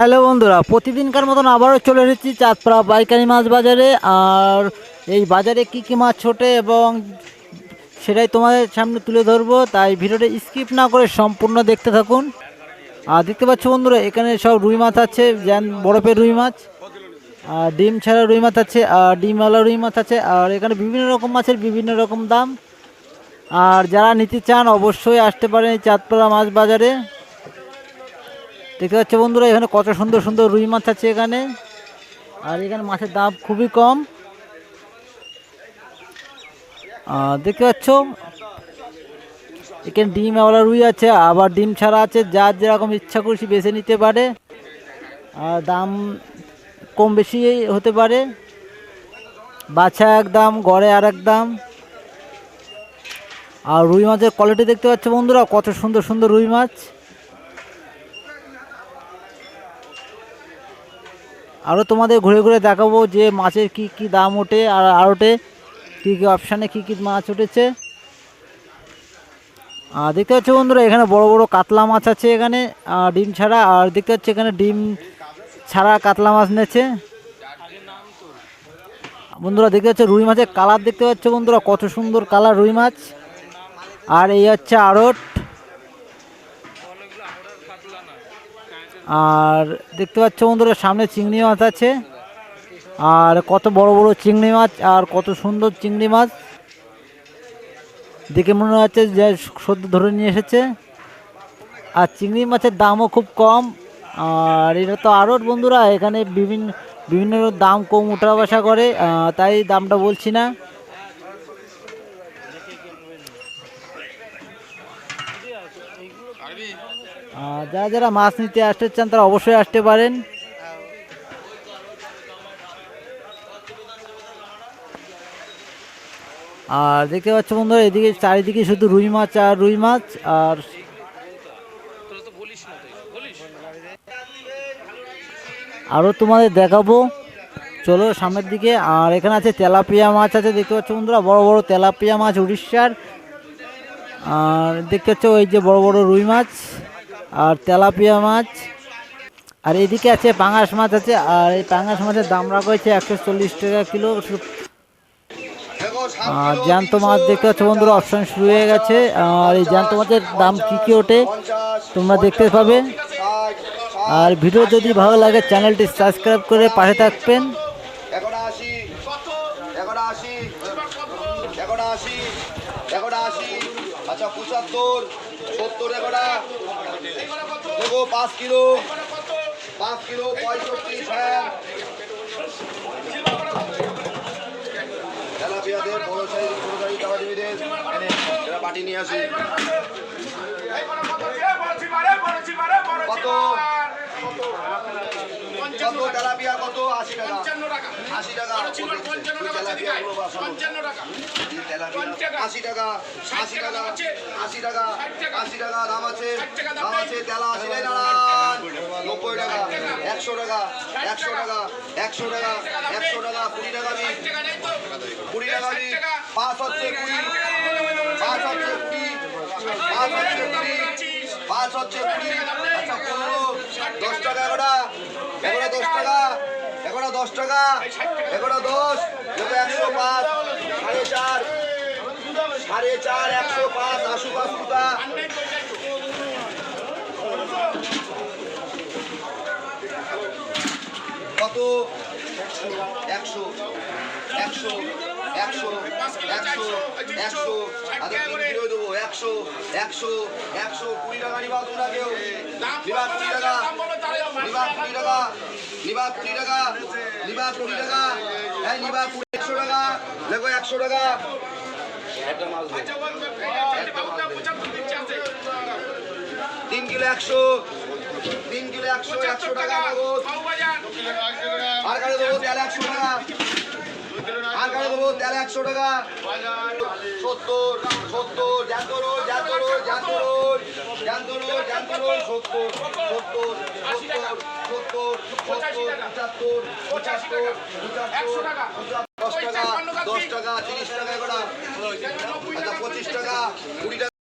Hello বন্ধুরা, প্রতিদিনকার মতন আবারও চলে এসেছি চাঁদপাড়া পাইকারি মাছ বাজারে। আর এই বাজারে কি কি মাছ ছোটে এবং সেটাই তোমাদের সামনে তুলে ধরবো, তাই ভিডিওটা স্কিপ না করে সম্পূর্ণ দেখতে থাকুন। আর দেখতে পাচ্ছ বন্ধুরা, এখানে সব রুই মাছ আছে, যেন বরফের রুই মাছ, আর ডিম ছাড়া রুই মাছ আছে, আর ডিমওয়ালা রুই মাছ আছে, আর এখানে বিভিন্ন রকম মাছের বিভিন্ন রকম দাম। আর যারা নিতে চান অবশ্যই আসতে পারেন চাঁদপাড়া মাছ বাজারে। দেখতে পাচ্ছ বন্ধুরা, এখানে কত সুন্দর সুন্দর রুই মাছ আছে এখানে। আর এখানে মাছের দাম খুবই কম। দেখতে পাচ্ছ, এখানে ডিম ওয়ালা রুই আছে, আবার ডিম ছাড়া আছে, যার যেরকম ইচ্ছা খুশি বেছে নিতে পারে। আর দাম কম বেশি হতে পারে। বাছা এক দাম, গড়ে আর এক দাম। আর রুই মাছের কোয়ালিটি দেখতে পাচ্ছ বন্ধুরা, কত সুন্দর সুন্দর রুই মাছ। আরও তোমাদের ঘুরে ঘুরে দেখাবো যে মাছের কি কি দাম ওঠে আর আড়টে কী কী অপশানে কী কী মাছ উঠেছে। আর দেখতে পাচ্ছ বন্ধুরা, এখানে বড় বড় কাতলা মাছ আছে এখানে, আর ডিম ছাড়া, আর দেখতে পাচ্ছি এখানে ডিম ছাড়া কাতলা মাছ নেছে। বন্ধুরা, দেখতে পাচ্ছ রুই মাছের কালার দেখতে পাচ্ছ বন্ধুরা, কত সুন্দর কালার রুই মাছ। আর এই হচ্ছে আড়ট। আর দেখতে পাচ্ছ বন্ধুরা, সামনে চিংড়ি মাছ আছে। আর কত বড় বড় চিংড়ি মাছ আর কত সুন্দর চিংড়ি মাছ। দেখে মনে হচ্ছে যে সদ্য ধরে নিয়ে এসেছে। আর চিংড়ি মাছের দামও খুব কম। আর এটা তো আরও বন্ধুরা, এখানে বিভিন্ন বিভিন্ন দাম কম, উঠা বসা করে। তাই দামটা বলছি না। যারা যারা মাছ নিতে আসতে চান তারা অবশ্যই আসতে পারেন। আর দেখতে পাচ্ছ বন্ধুরা, এদিকে চারিদিকে শুধু রুই মাছ আর রুই মাছ, আর আরও তোমাদের দেখাবো। চলো সামনের দিকে, আর এখানে আছে তেলাপিয়া মাছ আছে, দেখতে পাচ্ছ বন্ধুরা, বড় বড় তেলাপিয়া মাছ উড়িষ্যার। আর দেখতে পাচ্ছ ওই যে বড় বড় রুই মাছ আর তেলাপিয়া মাছ। আর এদিকে আছে পাঙাশ মাছ আছে, আর এই পাঙাশ মাছের দাম রাখা হয়েছে একশো চল্লিশ টাকা কিলো। আর জ্যান্ত মাছ দেখতে পাচ্ছ বন্ধুরা অপশন শুরু হয়ে গেছে। আর এই জ্যান্ত মাছের দাম কী কী ওঠে তোমরা দেখতে পাবে। আর ভিডিও যদি ভালো লাগে, চ্যানেলটি সাবস্ক্রাইব করে পাশে থাকবেন। এগারো আশি এগারো আশি এগারো আশি আচ্ছা পঁচাত্তর সত্তর এগারো দেখো পাঁচ কিলো পাঁচ কিলো পঁয়ষট্টি হ্যাঁ তেলাপিয়াদের বড় সাইজ বড় সাইজ টাকা এনে এরা বাটি নিয়ে আসি। কত? কত তেলাপিয়া কত? আশি টাকা। আশি টাকা আশি টাকা আশি টাকা আশি টাকা আশি টাকা দাম আছে। দাম আছে তেলা আশি টাকা। নব্বই টাকা একশো টাকা একশো টাকা। একশো টাকা একশো টাকা কুড়ি টাকা দিন কুড়ি টাকা দিন পাঁচ হচ্ছে কুড়ি। পাঁচ হচ্ছে কুড়ি। পাঁচ হচ্ছে কুড়ি। পাঁচ হচ্ছে কুড়ি আচ্ছা পনেরো দশ টাকা এগারোটা এগারো দশ টাকা এগারো দশ টাকা, এগারো দশ একশো পাঁচ, সাড়ে চার সাড়ে চার, একশো পাঁচ, আশু পাঁচ টাকা কত? একশো একশো একশো একশো একশো। আচ্ছা দেবো, একশো একশো একশো। কুড়ি টাকা নিবা তোমরা কেউ। নিবা কুড়ি টাকা। কুড়ি টাকা কুড়ি টাকা কুড়ি টাকা কুড়ি একশো টাকা, দেখো একশো টাকা। তিন কিলো একশো, তিন কিলো একশো একশো টাকা দেবো তেল একশো টাকা। আর দেবো তেল একশো টাকা। সত্তর সত্তর রোল জ্যান্ত জ্যান্ত রোল সত্তর সত্তর সত্তর সত্তর সত্তর পঁচাত্তর পঁচাত্তর পঁচাত্তর দশ টাকা দশ টাকা তিরিশ টাকা আচ্ছা পঁচিশ টাকা। কুড়ি টাকা